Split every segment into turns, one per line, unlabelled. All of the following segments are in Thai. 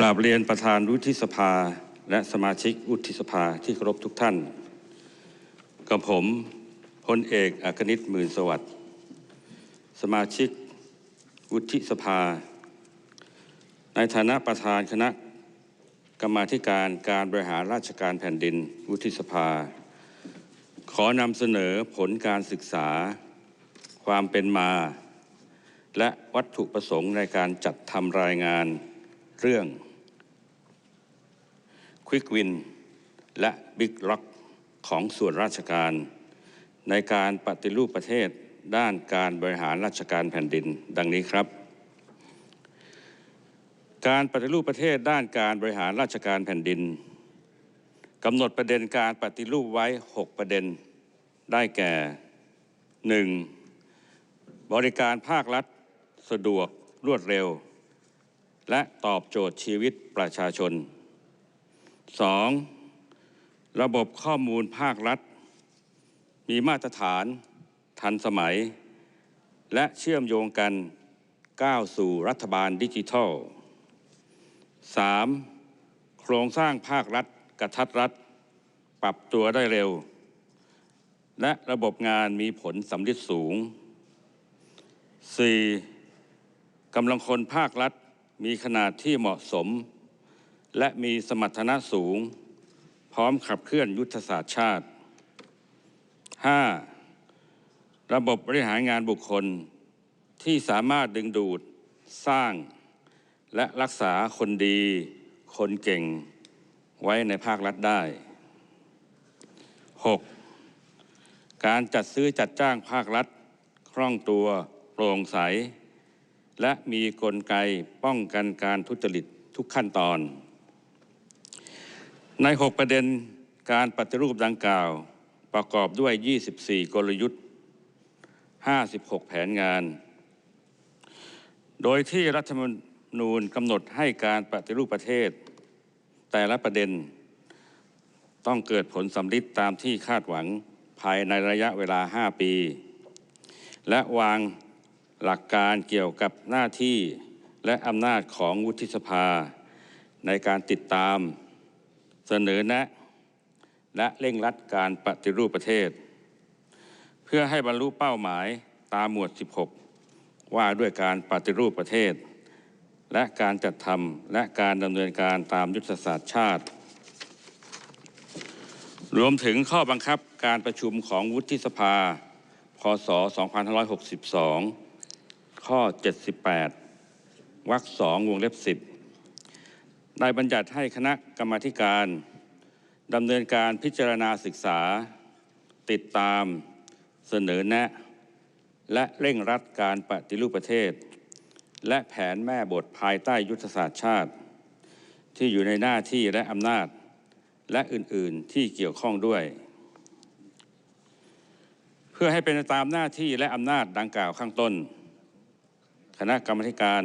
กราบเรียนประธานวุฒิสภาและสมาชิกวุฒิสภาที่เคารพทุกท่าน กับผมพลเอกอัคนิตหมื่นสวัสดิ์สมาชิกวุฒิสภา ในฐานะประธานคณะกรรมาการการบริหารราชการแผ่นดินวุฒิสภา ขอนำเสนอผลการศึกษา ความเป็นมา และวัตถุประสงค์ในการจัดทำรายงานเรื่อง Quick Win และ Big Rock ของส่วนราชการ ในการปฏิรูปประเทศด้านการบริหารราชการแผ่นดิน ดังนี้ครับ การปฏิรูปประเทศด้านการบริหารราชการแผ่นดินกำหนดประเด็นการปฏิรูปไว้ 6 ประเด็น ได้แก่ 1. บริการภาครัฐ สะดวกรวดเร็ว และตอบโจทย์ชีวิตประชาชน 2. ระบบข้อมูลภาครัฐ มีมาตรฐานทันสมัย และเชื่อมโยงกันก้าวสู่รัฐบาลดิจิทัล 3. โครงสร้างภาครัฐกระทัดรัดปรับตัวได้เร็ว และระบบงานมีผลสำลิดสูง 4. กำลังคนภาครัฐมีขนาดที่เหมาะสม และมีสมรรถนะสูง พร้อมขับเคลื่อนยุทธศาสตร์ชาติ 5. ระบบบริหารงานบุคคลที่สามารถดึงดูดสร้าง และรักษาคนดี คนเก่ง ไว้ในภาครัฐได้ 6. การจัดซื้อจัดจ้างภาครัฐ คล่องตัวโปร่งใส และมีกลไกป้องกันการทุจริตทุกขั้นตอน ใน 6 ประเด็นการปฏิรูปดังกล่าว ประกอบด้วย 24 กลยุทธ์ 56 แผนงาน โดยที่รัฐธรรมนูญกำหนดให้การปฏิรูปประเทศ แต่ละประเด็นต้องเกิดผลสำลิดตามที่คาดหวังภายในระยะเวลา 5 ปี และวางหลักการเกี่ยวกับหน้าที่และอำนาจของวุฒิสภาในการติดตาม เสนอแนะ และเร่งรัดการปฏิรูปประเทศ เพื่อให้บรรลุเป้าหมายตามหมวด 16 ว่าด้วยการปฏิรูปประเทศ และการจัดทำและการดำเนินการตามยุทธศาสตร์ชาติ รวมถึงข้อบังคับการประชุมของวุฒิสภา พศ 2562 ข้อ 78 วรรคสองวงเล็บ10 ได้บัญญัติให้คณะกรรมธิการดำเนินการพิจารณาศึกษา ติดตาม เสนอแนะ และเร่งรัดการปฏิรูปประเทศ และแผนแม่บทภายใต้ยุทธศาสตร์ชาติ ที่อยู่ในหน้าที่และอำนาจ และอื่นๆที่เกี่ยวข้องด้วย เพื่อให้เป็นตามหน้าที่และอำนาจดังกล่าวข้างต้น คณะกรรมการ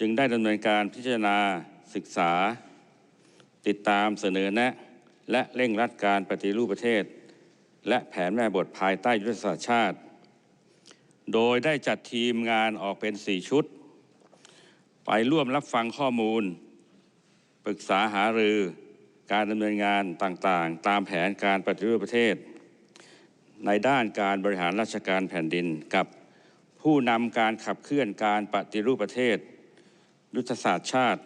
จึงได้ดำเนินการพิจารณา ศึกษา ติดตามเสนอแนะ และเร่งรัดการปฏิรูปประเทศ และแผนแม่บทภายใต้ยุทธศาสตร์ชาติ โดยได้จัดทีมงานออกเป็น 4 ชุด ไปร่วมรับฟังข้อมูล ปรึกษาหารือการดำเนินงานต่างๆ ตามแผนการปฏิรูปประเทศ ในด้านการบริหารราชการแผ่นดินกับผู้นำการขับเคลื่อนการปฏิรูปประเทศ ยุทธศาสตร์ชาติ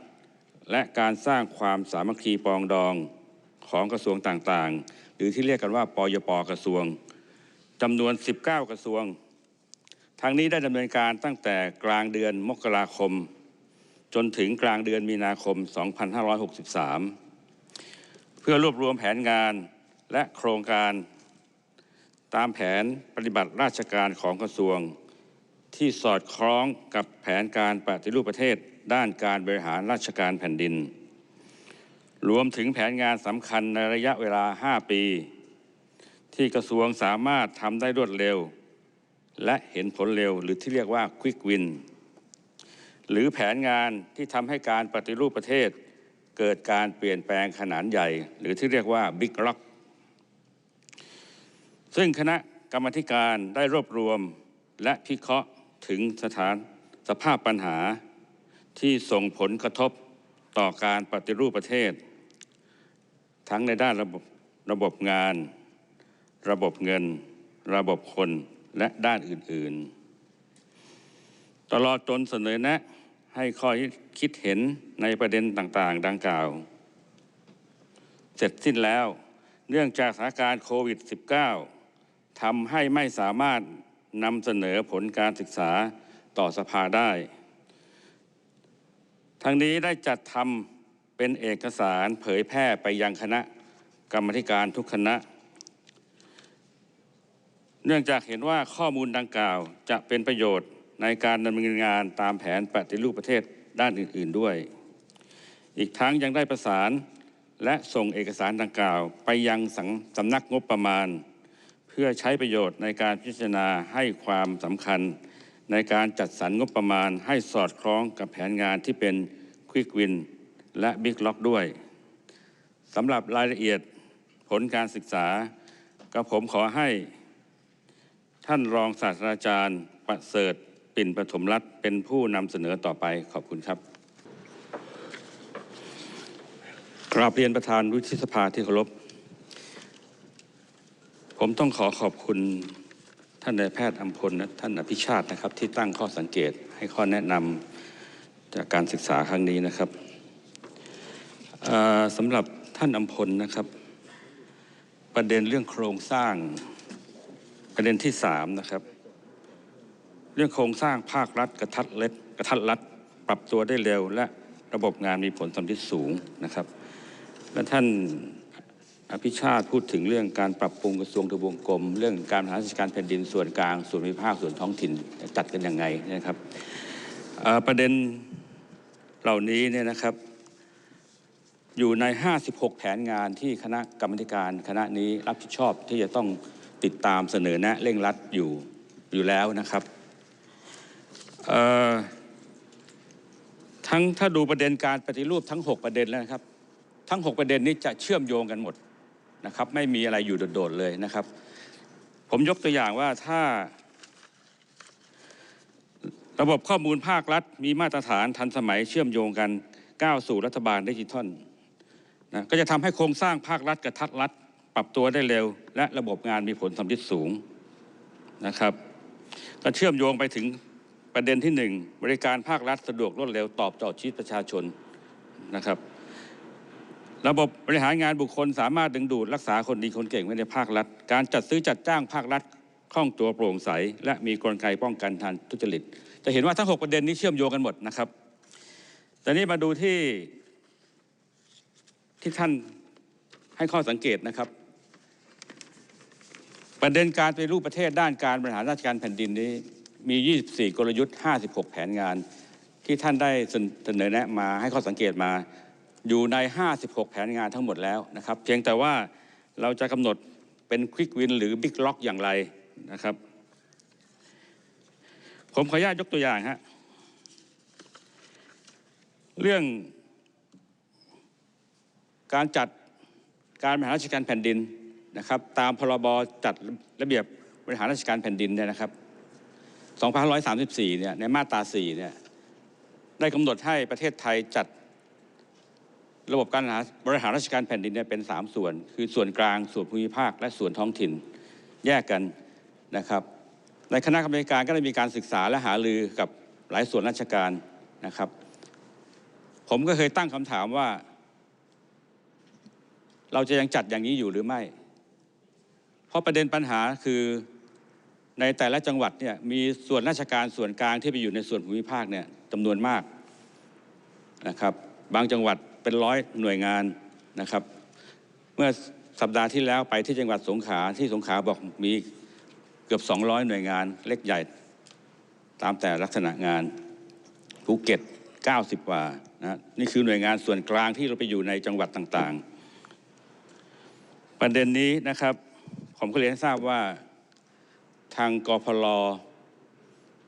และการสร้างความสามัคคีปองดองของกระทรวงต่างๆ หรือที่เรียกกันว่าปยปกระทรวงจำนวน 19 กระทรวง ทั้งนี้ได้ดำเนินการตั้งแต่กลางเดือนมกราคม จนถึงกลางเดือนมีนาคม 2563 เพื่อรวบรวมแผนงานและโครงการตามแผนปฏิบัติราชการของกระทรวง ที่สอดคล้องกับแผนการปฏิรูปประเทศ ด้านการบริหารราชการแผ่นดิน รวมถึงแผนงานสำคัญในระยะเวลา 5 ปี ที่กระทรวงสามารถทำได้รวดเร็ว และเห็นผลเร็วหรือที่เรียกว่า Quick Win หรือแผนงานที่ทำให้การปฏิรูปประเทศ เกิดการเปลี่ยนแปลงขนาดใหญ่ หรือที่เรียกว่า Big Rock ซึ่งคณะกรรมการได้รวบรวมและพิเคราะห์ถึงสถานสภาพปัญหา ที่ส่งผลกระทบต่อการปฏิรูปประเทศ ทั้งในด้านระบบระบบงาน ระบบเงิน ระบบคนและด้านอื่น ๆ ตลอดจนเสนอแนะให้ข้อคิดเห็นในประเด็นต่างๆ ดังกล่าว เสร็จสิ้นแล้ว เนื่องจากสถานการณ์โควิด -19 ทำให้ไม่สามารถนำเสนอผลการศึกษาต่อสภาได้ ทั้งนี้ได้จัดทำเป็นเอกสารเผยแพร่ไปยังคณะกรรมธิการทุกคณะ เนื่องจากเห็นว่าข้อมูลดังกล่าวจะเป็นประโยชน์ในการดำเนินงานตามแผนปฏิรูปประเทศด้านอื่น ๆด้วย อีกทั้งยังได้ประสานและส่งเอกสารดังกล่าว ไปยังสังสำนักงบประมาณ เพื่อใช้ประโยชน์ในการพิจารณาให้ความสำคัญ ในการจัดสรรงบประมาณให้สอดคล้องกับแผนงานที่เป็นควิกวินและบิ๊กล็อกด้วยสำหรับรายละเอียดผลการศึกษาก็ผมขอให้ ท่านรองศาสตราจารย์ประเสริฐปิ่นปฐมรัตน์เป็นผู้นำเสนอต่อไปขอบคุณครับ กราบเรียนประธานวุฒิสภาที่เคารพ ผมต้องขอขอบคุณ ท่านนายแพทย์อัมพลท่านอภิชาตินะครับ ที่ตั้งข้อสังเกตให้ข้อแนะนำจากการศึกษาครั้งนี้นะครับเอ่อสำหรับท่านอัมพลนะครับ ประเด็นเรื่องโครงสร้างประเด็นที่สามนะครับ เรื่องโครงสร้างภาครัฐกระทัดเล็ดกระทัดรัดปรับตัวได้เร็ว และระบบงานมีผลสำลิดสูงนะครับ และท่าน อภิชาติพูดถึงเรื่องการปรับปรุงกระทรวงทบวงกรม เรื่องการบริหารราชการแผ่นดินส่วนกลางส่วนภูมิภาคส่วนท้องถิ่นจัดกันยังไงนะครับประเด็นเหล่านี้เนี่ยนะครับ อยู่ใน 56 แผนงานที่คณะกรรมาธิการคณะนี้รับผิดชอบที่จะต้องติดตามเสนอแนะเร่งรัดอยู่อยู่แล้วนะครับทั้งถ้าดูประเด็นการปฏิรูปทั้ง 6 ประเด็นแล้วนะครับ ทั้ง 6 ประเด็นนี้จะเชื่อมโยงกันหมด นะครับไม่มีอะไรอยู่โดดๆเลยนะครับ ผมยกตัวอย่างว่าถ้า ระบบข้อมูลภาครัฐ มีมาตรฐานทันสมัยเชื่อมโยงกันก้าวสู่รัฐบาลดิจิทัลนะก็จะทำให้โครงสร้างภาครัฐกระทัดรัดปรับตัวได้เร็ว และระบบงานมีผลสำลิดสูงนะครับก็เชื่อมโยงไปถึงประเด็นที่หนึ่งบริการภาครัฐสะดวกรวดเร็วตอบโจทย์ชีวิตประชาชนนะครับ ระบบบริหารงานบุคคลสามารถดึงดูดรักษาคนดีคนเก่งไว้ในภาครัฐ การจัดซื้อจัดจ้างภาครัฐคล่องตัวโปร่งใส และมีกลไกป้องกันทางทุจริต จะเห็นว่าทั้ง 6 ประเด็นนี้เชื่อมโยงกันหมดนะครับแต่นี้มาดูที่ที่ท่านให้ข้อสังเกตนะครับ ประเด็นการไปรูปประเทศด้านการบริหารราชการแผ่นดินนี้มี 24 กลยุทธ์ 56 แผนงาน ที่ท่านได้เสนอแนะมาให้ข้อสังเกตมา อยู่ใน 56 แผนงานทั้งหมดแล้วนะครับ เพียงแต่ว่าเราจะกำหนดเป็นควิกวินหรือบิ๊กล็อกอย่างไรนะครับ ผมขออนุญาตยกตัวอย่างฮะเรื่องการจัดการบริหารราชการแผ่นดินนะครับ ตามพรบจัดระเบียบบริหารราชการแผ่นดินเนี่ยนะครับ2534เนี่ยในมาตรา4เนี่ยได้กำหนดให้ประเทศไทยจัด ระบบการบริหารราชการแผ่นดินเนี่ยเป็น 3 ส่วน คือส่วนกลางส่วนภูมิภาค และส่วนท้องถิ่นแยกกันนะครับในคณะกรรมการก็ได้มีการศึกษาและหารือกับหลายส่วนราชการนะครับ ผมก็เคยตั้งคำถามว่า เราจะยังจัดอย่างนี้อยู่หรือไม่ เพราะประเด็นปัญหาคือในแต่ละจังหวัดเนี่ยมีส่วนราชการส่วนกลางที่ไปอยู่ในส่วนภูมิภาคเนี่ยจำนวนมากนะครับ บางจังหวัด เป็นร้อยหน่วยงานนะครับ เมื่อสัปดาห์ที่แล้วไปที่จังหวัดสงขลาที่สงขลาบอกมีเกือบ 200 หน่วยงานเล็กใหญ่ ตามแต่ลักษณะงานภูเก็ต 90 กว่านะนี่คือหน่วยงานส่วนกลางที่เราไปอยู่ในจังหวัดต่างๆ ประเด็นนี้นะครับ ผมก็เรียนให้ทราบว่าทางกพล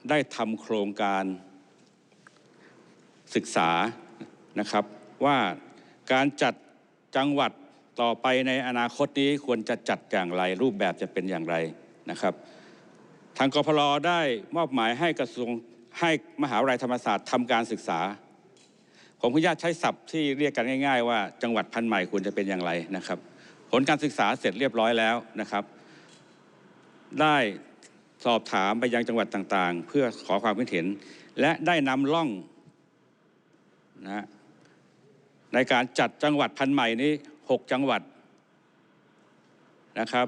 ได้ทำโครงการศึกษานะครับ ว่าการจัดจังหวัดต่อไปในอนาคตนี้ควรจะจัดอย่างไร รูปแบบจะเป็นอย่างไรนะครับ ทางกพลได้มอบหมายให้กระทรวงให้มหาวิทยาลัยธรรมศาสตร์ทำการศึกษา ผมขออนุญาตใช้ศัพท์ที่เรียกกันง่าย ๆ ว่าจังหวัดพันใหม่ควรจะเป็นอย่างไรนะครับ ผลการศึกษาเสร็จเรียบร้อยแล้วนะครับ ได้สอบถามไปยังจังหวัดต่างๆ เพื่อขอความคิดเห็น และได้นำร่องนะฮะ ในการจัดจังหวัดพันธุ์ใหม่นี้หกจังหวัดนะครับ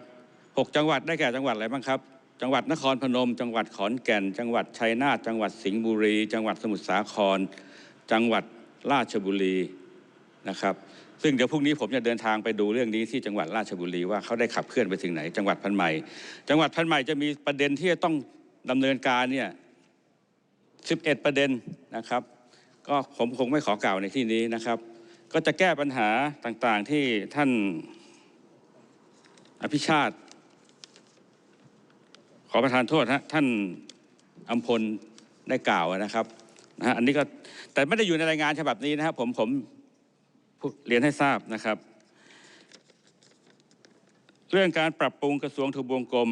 หกจังหวัดได้แก่จังหวัดอะไรบ้างครับ จังหวัดนครพนม จังหวัดขอนแก่น จังหวัดชัยนาทจังหวัดสิงห์บุรี จังหวัดสมุทรสาคร จังหวัดราชบุรีนะครับซึ่งเดี๋ยวพรุ่งนี้ผมจะเดินทางไปดูเรื่องนี้ที่จังหวัดราชบุรีว่าเขาได้ขับเคลื่อนไปถึงไหน จังหวัดพันใหม่ จังหวัดพันใหม่จะมีประเด็นที่จะต้องดำเนินการเนี่ย11 ประเด็นนะครับ ก็ผมคงไม่ขอกล่าวในที่นี้นะครับ ก็จะแก้ปัญหาต่างๆที่ท่านอภิชาติ ขอประทานโทษฮะท่านอัมพลได้กล่าวนะครับนะฮะอันนี้ก็แต่ไม่ได้อยู่ในรายงานฉบับนี้นะครับ ผมผมเรียนให้ทราบนะครับ เรื่องการปรับปรุงกระทรวงทบวงกรม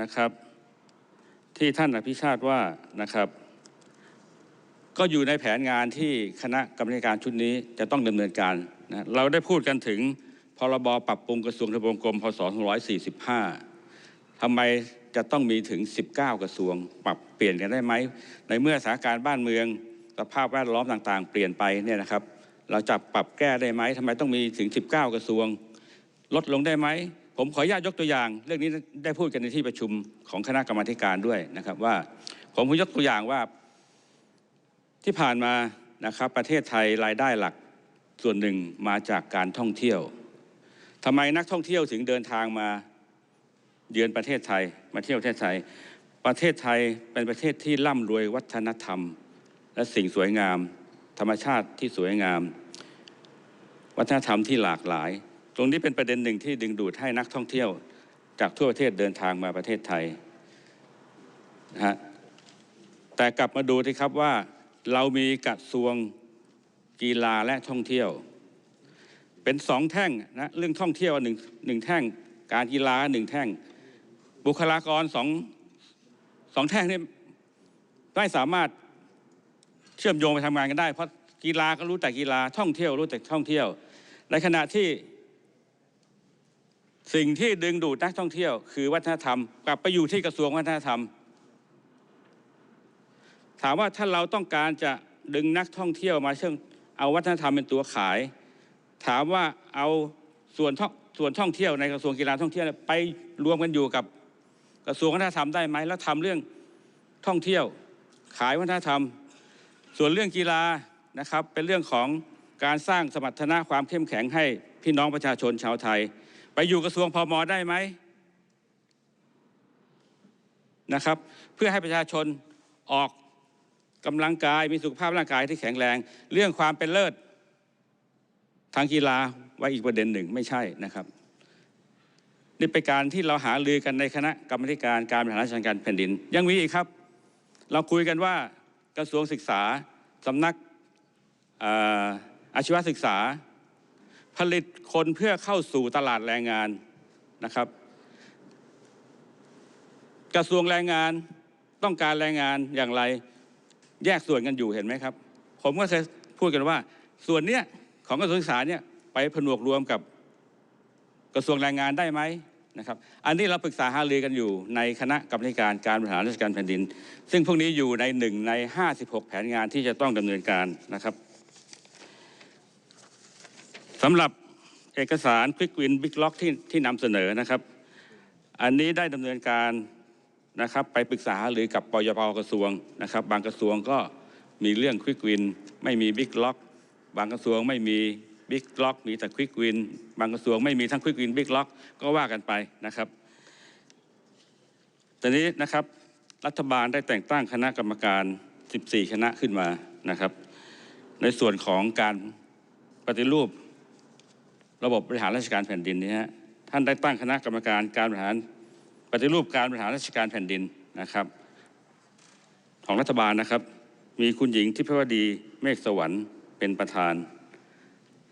นะครับ ที่ท่านอภิชาติว่านะครับ ก็อยู่ในแผนงานที่คณะกรรมการชุดนี้จะต้องดำเนินการนะเราได้พูดกันถึงพรบปรับปรุงกระทรวงทบวงกรมพศ2545ทำไมจะต้องมีถึง 19 กระทรวง ปรับเปลี่ยนกันได้ไหม ในเมื่อสถานการณ์บ้านเมือง สภาพแวดล้อมต่างๆ เปลี่ยนไปเนี่ยนะครับ เราจะปรับแก้ได้ไหมทำไมต้องมีถึง 19 กระทรวง ลดลงได้ไหม ผมขออนุญาตยกตัวอย่าง เรื่องนี้ได้พูดกันในที่ประชุมของคณะกรรมาการด้วยนะครับว่าผมยกตัวอย่างว่า ที่ผ่านมานะครับประเทศไทยรายได้หลักส่วนหนึ่งมาจากการท่องเที่ยวทำไมนักท่องเที่ยวถึงเดินทางมาเยือนประเทศไทย มาเที่ยวประเทศไทย ประเทศไทยเป็นประเทศที่ร่ำรวยวัฒนธรรม และสิ่งสวยงาม ธรรมชาติที่สวยงาม วัฒนธรรมที่หลากหลาย ตรงนี้เป็นประเด็นหนึ่งที่ดึงดูดให้นักท่องเที่ยว จากทั่วประเทศเดินทางมาประเทศไทยนะฮะแต่กลับมาดูที่ครับว่า เรามีกระทรวงกีฬาและท่องเที่ยว เป็นสองแท่งนะเรื่องท่องเที่ยวหนึ่งหนึ่งแท่ง การกีฬาหนึ่งแท่ง บุคลากรสองสองแท่งนี้ไม่สามารถเชื่อมโยงไปทำงานกันได้ เพราะกีฬาก็รู้แต่กีฬาท่องเที่ยวรู้แต่ท่องเที่ยว ในขณะที่สิ่งที่ดึงดูดนักท่องเที่ยว คือวัฒนธรรมกลับไปอยู่ที่กระทรวงวัฒนธรรม ถามว่าถ้าเราต้องการจะดึงนักท่องเที่ยวมาเชื่อเอาวัฒนธรรมเป็นตัวขาย ถามว่าเอาส่วนท่องส่วนท่องเที่ยวในกระทรวงกีฬาท่องเที่ยวไปรวมกันอยู่กับกระทรวงวัฒนธรรมได้ไหมแล้วทำเรื่องท่องเที่ยวขายวัฒนธรรม ส่วนเรื่องกีฬานะครับเป็นเรื่องของการสร้างสมรรถนะความเข้มแข็งให้พี่น้องประชาชนชาวไทย ไปอยู่กระทรวงพมได้ไหมนะครับ เพื่อให้ประชาชนออก กำลังกายมีสุขภาพร่างกายที่แข็งแรง เรื่องความเป็นเลิศ ทางกีฬาไว้อีกประเด็นหนึ่งไม่ใช่นะครับ นี่เป็นการที่เราหาลือกันในคณะกรรมการการบริหารราชการแผ่นดิน ยังมีอีกครับ เราคุยกันว่ากระทรวงศึกษาสำนักอาชีวศึกษา ผลิตคนเพื่อเข้าสู่ตลาดแรงงานนะครับ กระทรวงแรงงานต้องการแรงงานอย่างไร แยกส่วนกันอยู่เห็นไหมครับ ผมก็เคยพูดกันว่า ส่วนเนี้ยของกระทรวงศึกษาเนี่ยไปผนวกรวมกับกระทรวงแรงงานได้ไหมนะครับ อันนี้เราปรึกษาหารือกันอยู่ในคณะกรรมการการบริหารราชการแผ่นดิน ซึ่งพวกนี้อยู่ในหนึ่งใน 56 แผนงานที่จะต้องดำเนินการนะครับสำหรับเอกสาร Quick Win Big Lock ที่ที่นำเสนอนะครับ อันนี้ได้ดำเนินการ นะครับไปปรึกษาหรือกับปยปกระทรวงนะครับ บางกระทรวงก็มีเรื่องควิกวิน ไม่มีบิ๊กล็อก บางกระทรวงไม่มีบิ๊กล็อก มีแต่ควิกวิน บางกระทรวงไม่มีทั้งควิกวินบิ๊กล็อกก็ว่ากันไปนะครับตอนนี้นะครับรัฐบาลได้แต่งตั้งคณะกรรมการ 14 คณะขึ้นมานะครับ ในส่วนของการปฏิรูประบบบริหารราชการแผ่นดินนี้ฮะท่านได้ตั้งคณะกรรมการการบริหาร ปฏิรูปการบริหารราชการแผ่นดินนะครับ ของรัฐบาลนะครับ มีคุณหญิงทิพวดีเมฆสวรรค์เป็นประธาน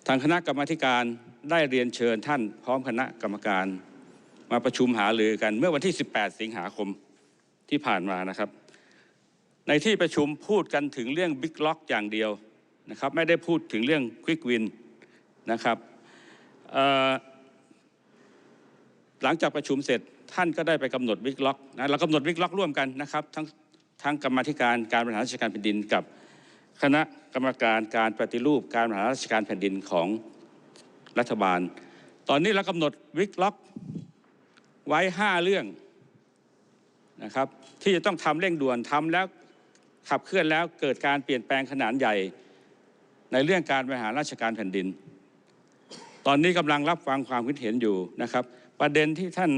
ทางคณะกรรมการได้เรียนเชิญท่านพร้อมคณะกรรมการ มาประชุมหารือกันเมื่อวันที่ 18 สิงหาคมที่ผ่านมานะครับ ในที่ประชุมพูดกันถึงเรื่องบิ๊กล็อกอย่างเดียวนะครับ ไม่ได้พูดถึงเรื่องควิกวินนะครับหลังจากประชุมเสร็จ ท่านก็ได้ไปกำหนดวิกล็อกนะเรากำหนดวิกล็อกร่วมกันนะครับทั้งทั้งกรรมธิการการบริหารราชการแผ่นดินกับ คณะกรรมการการปฏิรูปการบริหารราชการแผ่นดินของรัฐบาล ตอนนี้เรากำหนดวิกล็อกไว้ 5 เรื่องนะครับที่จะต้องทำเร่งด่วนทำแล้วขับเคลื่อนแล้วเกิดการเปลี่ยนแปลงขนาดใหญ่ในเรื่องการบริหารราชการแผ่นดิน ตอนนี้กำลังรับฟังความคิดเห็นอยู่นะครับ ประเด็นที่ท่าน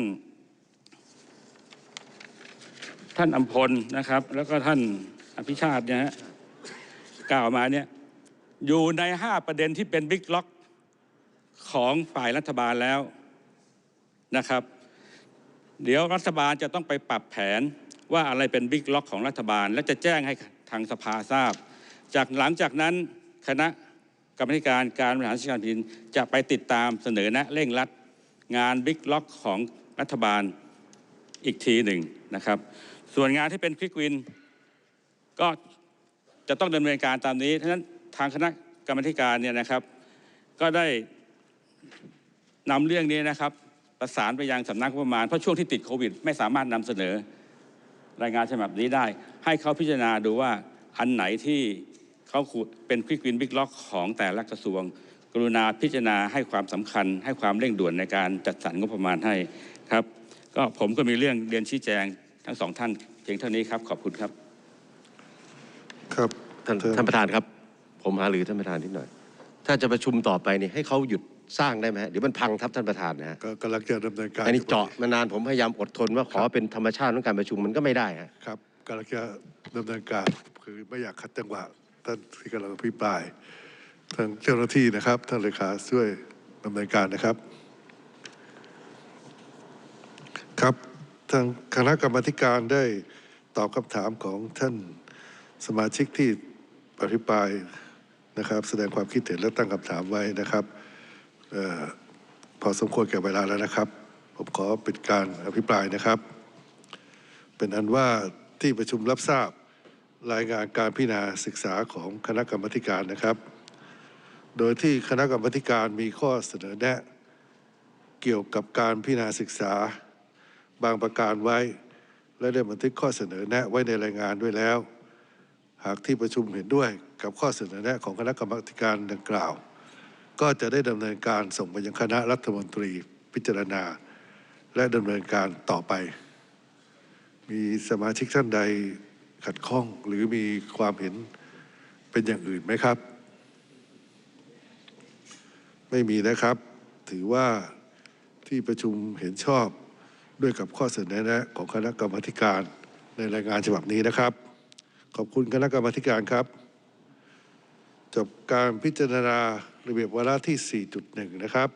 ท่านอัมพลนะครับ แล้วก็ท่านอภิชาติเนี่ยฮะกล่าวมาเนี่ยอยู่ใน5ประเด็นที่เป็นบิ๊กล็อกของฝ่ายรัฐบาลแล้วนะครับ เดี๋ยวรัฐบาลจะต้องไปปรับแผนว่าอะไรเป็นบิ๊กล็อกของรัฐบาล และจะแจ้งให้ทางสภาทราบ จากหลังจากนั้นคณะกรรมการการบริหารราชการแผ่นดินจะไปติดตามเสนอแนะเร่งรัดงานบิ๊กล็อกของรัฐบาลอีกทีหนึ่งนะครับ ส่วนงานที่เป็นควิกวิน ก็จะต้องดำเนินการตามนี้ฉะนั้นทางคณะกรรมธิการเนี่ยนะครับ ก็ได้นำเรื่องนี้นะครับ ประสานไปยังสำนักงบประมาณเพราะช่วงที่ติดโควิด ไม่สามารถนำเสนอรายงานฉบับนี้ได้ ให้เขาพิจารณาดูว่าอันไหนที่เขาเป็นควิกวินบิ๊กล็อกของแต่ละกระทรวง กรุณาพิจารณาให้ความสำคัญ ให้ความเร่งด่วนในการจัดสรรงบประมาณให้ครับ ก็ผมก็มีเรื่องเรียนชี้แจง ทั้งสองท่านเพียงเท่านี้ครับขอบคุณครับ
ครับ
ท่าน
เชิญ
ท่านประธานครับ ผมหาหรือท่านประธานนิดหน่อย ถ้าจะประชุมต่อไปนี่ให้เขาหยุดสร้างได้ไหมฮะเดี๋ยวมันพังทับท่านประธานนะฮะ
ก็กำลังจะดำเนินการ
อันนี้
ยู่
เจาะมานานผมพยายามอดทนว่าขอเป็นธรรมชาติของการประชุมมันก็ไม่ได้ฮะ
ครับกำลังจะดำเนินการคือไม่อยากขัดจังหวะท่านที่กำลังอภิปรายทางเจ้าหน้าที่นะครับ ท่านเลขาช่วยดำเนินการนะครับ ครับ ทางคณะกรรมการได้ตอบคำถามของท่านสมาชิกที่อภิปรายนะครับ แสดงความคิดเห็นและตั้งคำถามไว้นะครับออพอสมควรแก่เวลาแล้วนะครับ ผมขอปิดการอภิปรายนะครับ เป็นอันว่าที่ประชุมรับทราบรายงานการพิจารณาศึกษาของคณะกรรมการนะครับ โดยที่คณะกรรมการมีข้อเสนอแนะ เกี่ยวกับการพิจารณาศึกษา บางประการไว้ และได้บันทึกข้อเสนอแนะไว้ในรายงานด้วยแล้ว หากที่ประชุมเห็นด้วยกับข้อเสนอแนะของคณะกรรมการดังกล่าว ก็จะได้ดำเนินการส่งไปยังคณะรัฐมนตรีพิจารณา และดำเนินการต่อไป มีสมาชิกท่านใดขัดข้องหรือมีความเห็นเป็นอย่างอื่นไหมครับ ไม่มีนะครับ ถือว่าที่ประชุมเห็นชอบ ด้วยกับข้อเสนอแนะของคณะกรรมการ ในรายงานฉบับนี้นะครับ ขอบคุณคณะกรรมการครับ จบการพิจารณาระเบียบวาระที่ 4.1 นะครับ